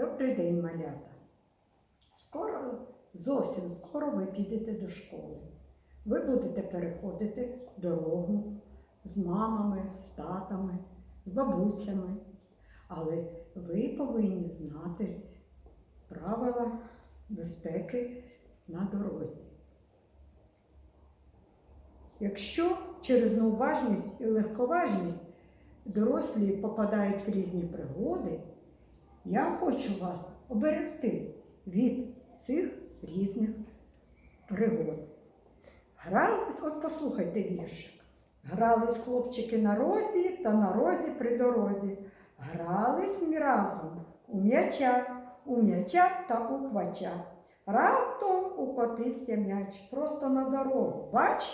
Добрий день, малята. Скоро, зовсім скоро ви підете до школи. Ви будете переходити дорогу з мамами, з татами, з бабусями. Але ви повинні знати правила безпеки на дорозі. Якщо через неуважність і легковажність дорослі попадають в різні пригоди, я хочу вас оберегти від цих різних пригод. Грались, от послухайте віршик. Грались хлопчики на розі та на розі при дорозі. Грались ми разом у м'яча, у м'яча та у квача. Раптом укотився м'яч просто на дорогу. Бач,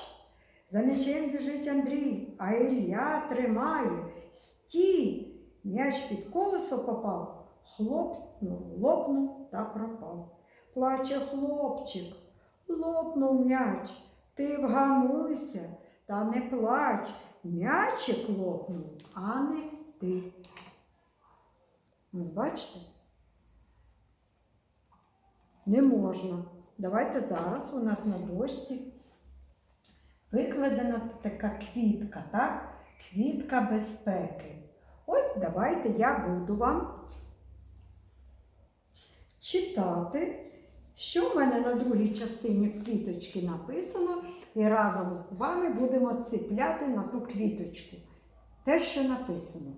за м'ячем біжить Андрій, а Ілля тримає. Стій! М'яч під колесо попав, хлопнув, лопнув та пропав. Плаче хлопчик, лопнув м'яч, ти вгамуйся, та не плач, м'ячик лопнув, а не ти. Ось бачите? Не можна. Давайте зараз у нас на дошці викладена така квітка, так? Квітка безпеки. Ось давайте я буду вам читати, що в мене на другій частині квіточки написано, і разом з вами будемо цепляти на ту квіточку. Те, що написано,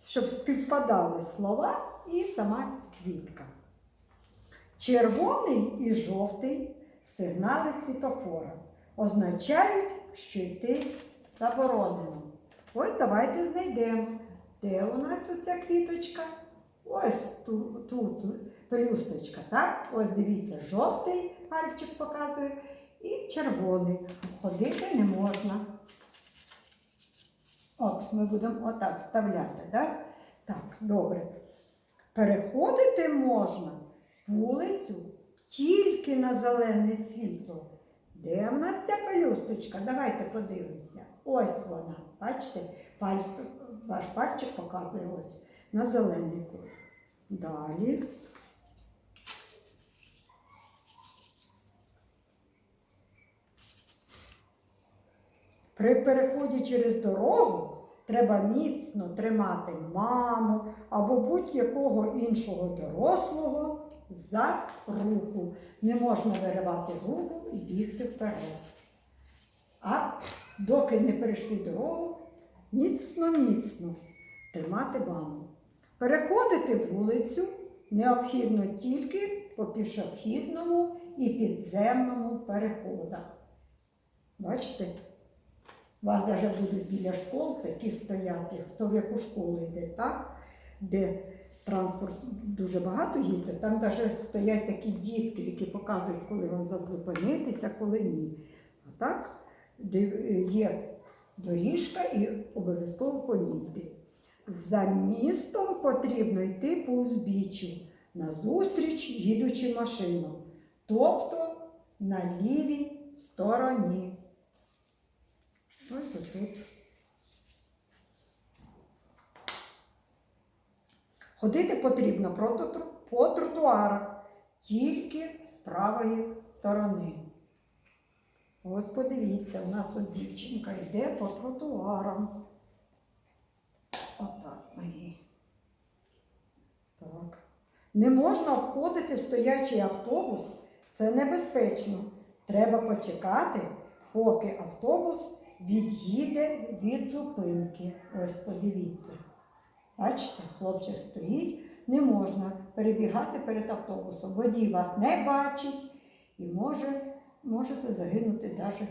щоб співпадали слова і сама квітка. Червоний і жовтий сигнали світофора означають, що йти заборонено. Ось давайте знайдемо, де у нас оця квіточка. Ось тут, тут пелюсточка, так? Ось дивіться, жовтий пальчик показує і червоний. Ходити не можна. От, ми будемо отак вставляти, так? Так, добре. Переходити можна вулицю тільки на зелене світло. Де в нас ця пелюсточка? Давайте подивимося. Ось вона. Бачите, Паль... ваш пальчик показує ось на зелений колір. Далі. При переході через дорогу треба міцно тримати маму або будь-якого іншого дорослого за руку. Не можна виривати руку і бігти вперед. А доки не перейшли дорогу, міцно-міцно тримати маму. Переходити вулицю необхідно тільки по пішохідному і підземному переходах. Бачите? У вас навіть будуть біля школ такі стояти, хто в яку школу йде, так? де транспорт дуже багато їздить, там навіть стоять такі дітки, які показують, коли вам зупинитися, коли ні. А так є доріжка і обов'язково по ній. За містом потрібно йти по узбіччю, назустріч їдучи машину, тобто на лівій стороні. Ось отут. Ходити потрібно по тротуарах тільки з правої сторони. Ось подивіться, у нас от дівчинка йде по тротуарам. Отак ми. Так. Не можна обходити стоячий автобус, це небезпечно. Треба почекати, поки автобус від'їде від зупинки. Ось подивіться. Бачите, хлопчик стоїть, не можна перебігати перед автобусом. Водій вас не бачить і може, можете загинути навіть.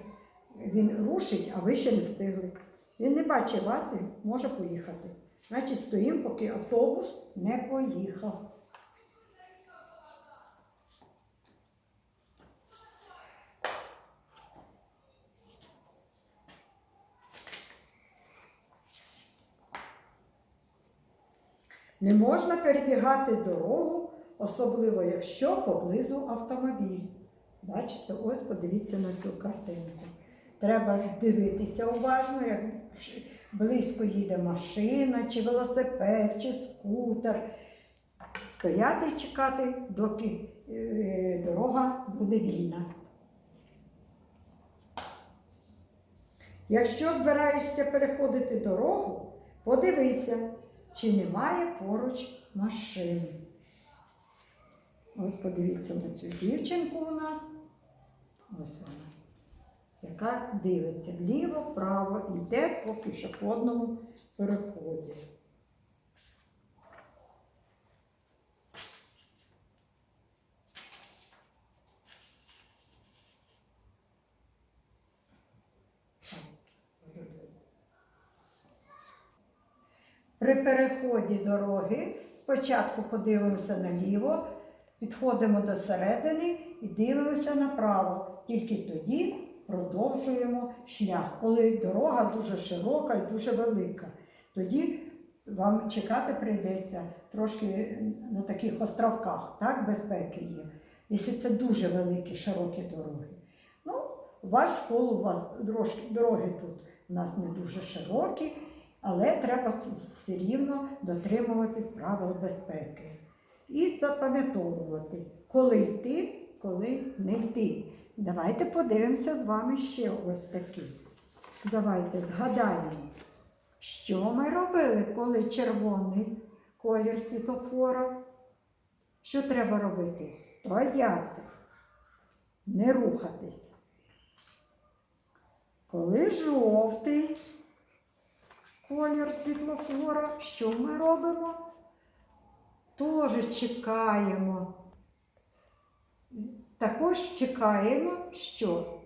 Він рушить, а ви ще не встигли. Він не бачить вас і може поїхати. Значить, стоїмо, поки автобус не поїхав. Не можна перебігати дорогу, особливо якщо поблизу автомобіль. Бачите, ось подивіться на цю картинку. Треба дивитися уважно, як близько їде машина, чи велосипед, чи скутер. стояти і чекати, доки е, дорога буде вільна. Якщо збираєшся переходити дорогу, подивися, чи немає поруч машин. Ось подивіться на цю дівчинку у нас. Ось вона, яка дивиться вліво, вправо, йде по пішохідному переході. При переході дороги спочатку подивимося наліво, підходимо до середини і дивимося направо. Тільки тоді продовжуємо шлях. Коли дорога дуже широка і дуже велика, тоді вам чекати прийдеться трошки на таких островках, так, безпеки є. Якщо це дуже великі, широкі дороги. Ну, у вас школу, у вас дороги тут у нас не дуже широкі, але треба все рівно дотримуватись правил безпеки. І запам'ятовувати, коли йти, коли не йти. Давайте подивимося з вами ще ось такі. Давайте згадаємо, що ми робили, коли червоний колір світофора. Що треба робити? Стояти, не рухатись. Коли жовтий колір світлофора, що ми робимо? Теж чекаємо. Також чекаємо, що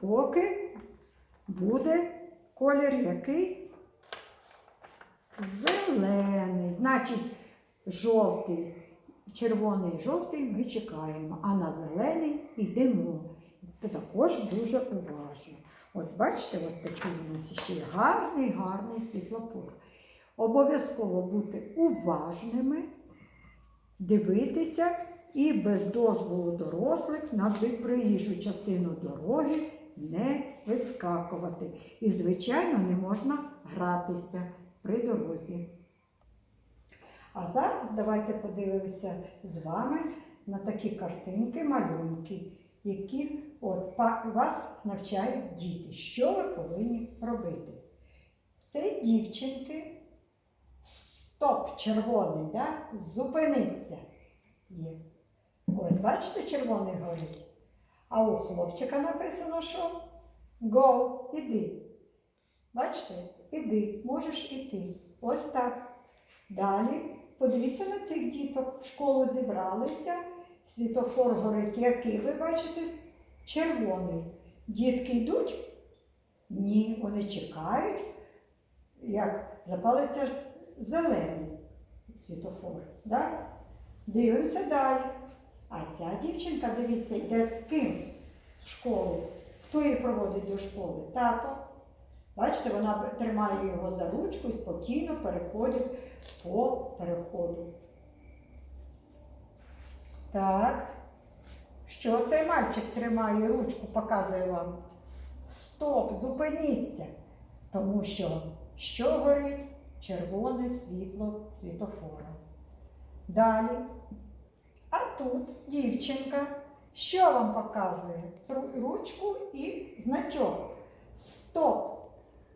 поки буде колір який? Зелений. Значить, жовтий, червоний жовтий ми чекаємо, а на зелений йдемо. Це також дуже уважно. Ось бачите, ось такий у нас ще гарний, гарний світлофор. Обов'язково бути уважними, дивитися і без дозволу дорослих на проїжджу частину дороги не вискакувати. І, звичайно, не можна гратися при дорозі. А зараз давайте подивимося з вами на такі картинки, малюнки, які от, вас навчають діти, що ви повинні робити. Це дівчинки стоп червоний, да? зупиниться. Є. Ось, бачите, червоний горить. А у хлопчика написано, що go, іди. Бачите? Іди, можеш іти. Ось так. Далі подивіться на цих діток. В школу зібралися. Світофор горить, який ви бачите? Червоний. Дітки йдуть? Ні, вони чекають, як запалиться зелений світофор. Да? Дивимося далі. А ця дівчинка, дивіться, йде з ким в школу. Хто її проводить до школи? Тато. Бачите, вона тримає його за ручку і спокійно переходить по переходу. Так. Що цей мальчик тримає ручку, показує вам? Стоп, зупиніться. Тому що що горить? Червоне світло світофора. Далі. А тут дівчинка. Що вам показує? Ручку і значок. Стоп!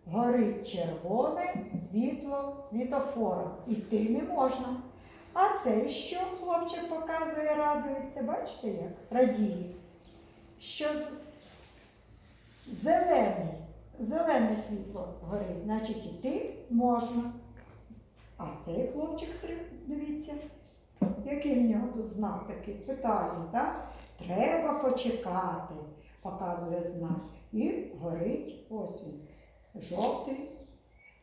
Горить червоне світло світофора. Іти не можна. А це що хлопчик показує, радується? Бачите як? Радіє. Що зелений, зелене світло горить, значить іти можна. А цей хлопчик, дивіться, який в нього тут знак такий? Питання, так? Треба почекати, показує знак. І горить ось він. Жовтий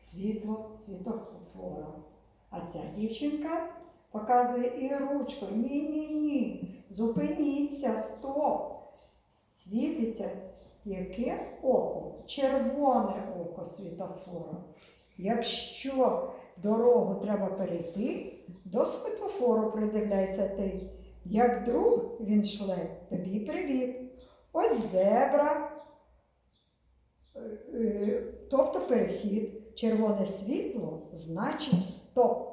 світло світофора. А ця дівчинка показує і ручкою. Ні, ні, ні. Зупиніться, стоп. Світиться яке око? Червоне око світофора. Якщо дорогу треба перейти, до світофору придивляйся ти. Як друг він шле, тобі привіт. Ось зебра, е, е, тобто перехід. Червоне світло значить стоп.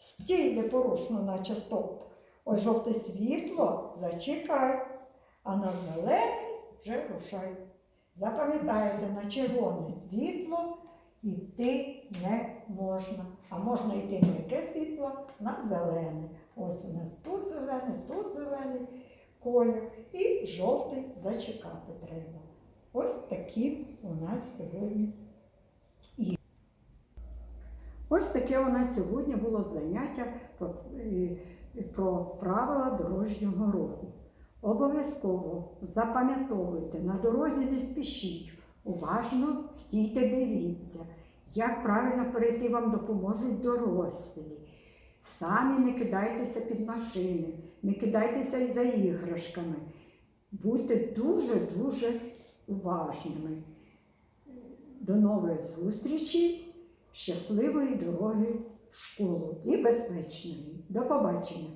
Стій непорушно, наче стовп. Ось жовте світло, зачекай, а на зелений вже рушай. Запам'ятайте, на червоне світло йти не можна. А можна йти на яке світло? На зелене. Ось у нас тут зелений, тут зелений колір і жовтий зачекати треба. Ось такі у нас сьогодні. Ось таке у нас сьогодні було заняття про, е, про правила дорожнього руху. Обов'язково запам'ятовуйте, на дорозі не спішіть, уважно стійте, дивіться, як правильно перейти вам допоможуть дорослі. Самі не кидайтеся під машини, не кидайтеся і за іграшками. Будьте дуже-дуже уважними. До нової зустрічі, щасливої дороги в школу і безпечної. До побачення!